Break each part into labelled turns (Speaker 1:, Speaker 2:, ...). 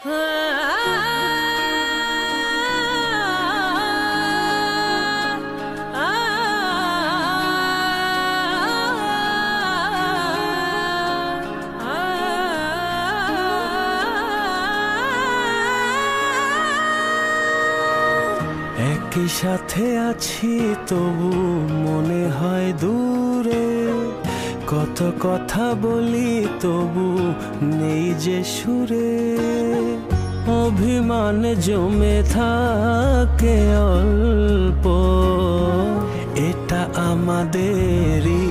Speaker 1: একই সাথে আছি তবু মনে হয় কত কথা বলি তবু নেই যে সুরে। অভিমান জমে থাকে অল্প। এটা আমাদেরই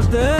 Speaker 1: பார்த்த